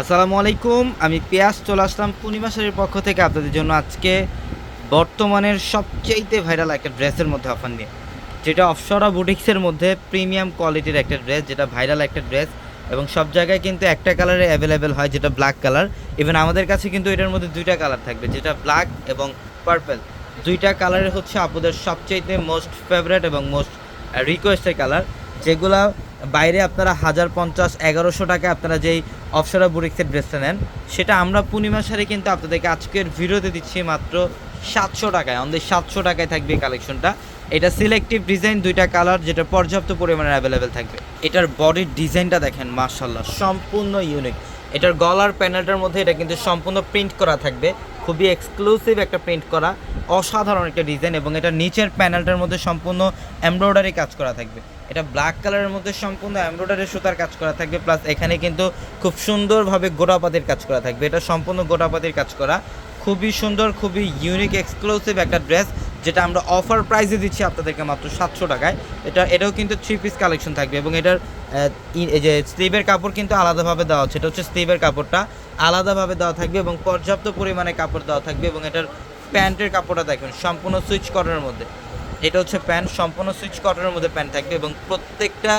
আসসালামু আলাইকুম, আমি পেঁয়াজ চলে আসলাম পূর্ণিমা শাড়ির পক্ষ থেকে আপনাদের জন্য আজকে বর্তমানের সবচেয়েতে ভাইরাল একটা ড্রেসের মধ্যে অফার নিয়ে। যেটা অফসরা বুটিক্সের মধ্যে প্রিমিয়াম কোয়ালিটির একটা ড্রেস, যেটা ভাইরাল একটা ড্রেস এবং সব জায়গায় কিন্তু একটা কালারে অ্যাভেলেবেল হয় যেটা ব্ল্যাক কালার ইভেন আমাদের কাছে কিন্তু এটার মধ্যে দুইটা কালার থাকবে, যেটা ব্ল্যাক এবং পার্পল দুইটা কালারের হচ্ছে আপনাদের সবচাইতে মোস্ট ফেভারেট এবং মোস্ট রিকোয়েস্টের কালার যেগুলা বাইরে আপনারা হাজার পঞ্চাশ, এগারোশো টাকা আপনারা যেই অপসরা বুটিক্সের ড্রেসটা নেন। সেটা আমরা পূর্ণিমা সারে কিন্তু আপনাদেরকে আজকের ভিডিওতে দিচ্ছি মাত্র সাতশো টাকায় আমাদের সাতশো টাকায় থাকবে এই কালেকশনটা এটা সিলেক্টিভ ডিজাইন দুইটা কালার যেটা পর্যাপ্ত পরিমাণে অ্যাভেলেবেল থাকবে। এটার বডির ডিজাইনটা দেখেন মার্শাল্লাহ সম্পূর্ণ ইউনিক এটার গলার প্যানেলটার মধ্যে এটা কিন্তু সম্পূর্ণ প্রিন্ট করা থাকবে। খুবই এক্সক্লুসিভ একটা প্রিন্ট করা, অসাধারণ একটা ডিজাইন এবং এটা নিচের প্যানেলটার মধ্যে সম্পূর্ণ এমব্রয়ডারি কাজ করা থাকবে। এটা ব্ল্যাক কালারের মধ্যে সম্পূর্ণ এমব্রয়ডারি সুতার কাজ করা থাকবে প্লাস এখানে কিন্তু খুব সুন্দরভাবে গোটাপাতির কাজ করা থাকবে। এটা সম্পূর্ণ গোটাপাতির কাজ করা। খুবই সুন্দর, খুবই ইউনিক এক্সক্লুসিভ একটা ড্রেস যেটা আমরা অফার প্রাইসে দিচ্ছি আপনাদেরকে মাত্র সাতশো টাকায়। এটা, এটাও কিন্তু থ্রি পিস কালেকশন থাকবে এবং এটার যে স্লিভের কাপড় কিন্তু আলাদাভাবে দেওয়া হচ্ছে। এটা হচ্ছে স্লিভের কাপড়টা আলাদাভাবে দেওয়া থাকবে এবং পর্যাপ্ত পরিমাণে কাপড় দেওয়া থাকবে এবং এটার প্যান্টের কাপড়টা দেখুন, সম্পূর্ণ সুইচ কটনের মধ্যে। এটা হচ্ছে প্যান্ট, সম্পূর্ণ সুইচ কটনের মধ্যে প্যান্ট থাকবে এবং প্রত্যেকটা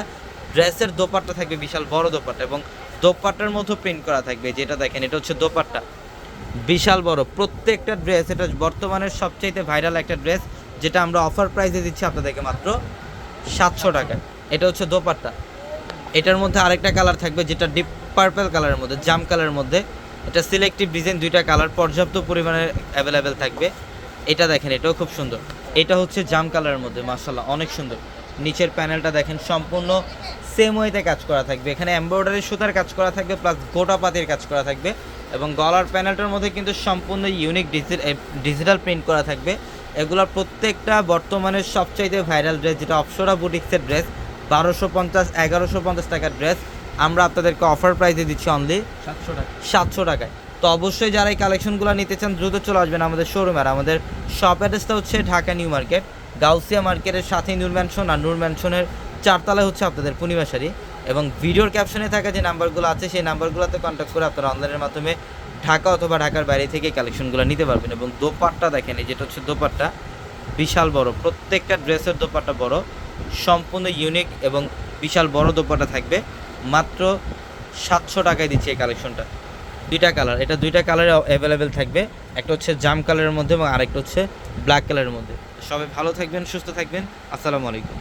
ড্রেসের দোপাট্টা থাকবে, বিশাল বড় দোপাট্টা এবং দোপাট্টার মধ্যে প্রিন্ট করা থাকবে যেটা দেখেন, এটা হচ্ছে দোপাট্টা। বিশাল বড়, প্রত্যেকটা ড্রেস, এটা বর্তমানের সবচাইতে ভাইরাল একটা ড্রেস, যেটা আমরা অফার প্রাইসে দিচ্ছি আপনাদেরকে মাত্র সাতশো টাকায় এটা হচ্ছে দোপাট্টা। এটার মধ্যে আরেকটা কালার থাকবে, যেটা ডিপ পার্পেল কালারের মধ্যে, জাম কালারের মধ্যে। এটা সিলেক্টিভ ডিজাইন দুইটা কালার পর্যাপ্ত পরিমাণে অ্যাভেলেবেল থাকবে। এটা দেখেন, এটাও খুব সুন্দর। এটা হচ্ছে জাম কালারের মধ্যে মার্শাল্লাহ অনেক সুন্দর। নিচের প্যানেলটা দেখেন সম্পূর্ণ সেম ওয়েতে কাজ করা থাকবে। এখানে এমব্রয়ডারি সুতার কাজ করা থাকবে প্লাস গোটা পাতির কাজ করা থাকবে এবং গলার প্যানেলটার মধ্যে কিন্তু সম্পূর্ণ ইউনিক ডিজিটাল প্রিন্ট করা থাকবে। এগুলোর প্রত্যেকটা বর্তমানে সবচাইতে ভাইরাল ড্রেস যেটা অপসরা বুটিক্সের ড্রেস বারোশো পঞ্চাশ এগারোশো পঞ্চাশ টাকার ড্রেস আমরা আপনাদেরকে অফার প্রাইসে দিচ্ছি অনলি সাতশো টাকা। সাতশো টাকায়। তো অবশ্যই যারা এই কালেকশনগুলো নিতে চান, দ্রুত চলে আসবেন আমাদের শোরুমে আর আমাদের শপ অ্যাড্রেসটা হচ্ছে ঢাকা নিউ মার্কেট, গাউসিয়া মার্কেটের সাথেই নূর ম্যানশন আর নূর ম্যানশনের চারতলায় হচ্ছে আপনাদের পূর্ণিমা শাড়ি। এবং ভিডিওর ক্যাপশনে থাকা যে নাম্বারগুলো আছে, সেই নাম্বারগুলোতে কন্ট্যাক্ট করে আপনারা অনলাইনের মাধ্যমে ঢাকা অথবা ঢাকার বাইরে থেকে কালেকশনগুলো নিতে পারবেন। এবং দোপাট্টা দেখেন, এই যেটা হচ্ছে দোপাট্টা, বিশাল বড়। প্রত্যেকটা ড্রেসের দোপাট্টা বড়, সম্পূর্ণ ইউনিক এবং বিশাল বড় দোপাট্টা থাকবে। মাত্র সাতশো টাকায় দিচ্ছে এই কালেকশনটা দুইটা কালার এটা দুইটা কালারে অ্যাভেলেবেল থাকবে। একটা হচ্ছে জাম কালারের মধ্যে এবং আরেকটা হচ্ছে ব্ল্যাক কালারের মধ্যে। সবাই ভালো থাকবেন, সুস্থ থাকবেন। আসসালামু আলাইকুম।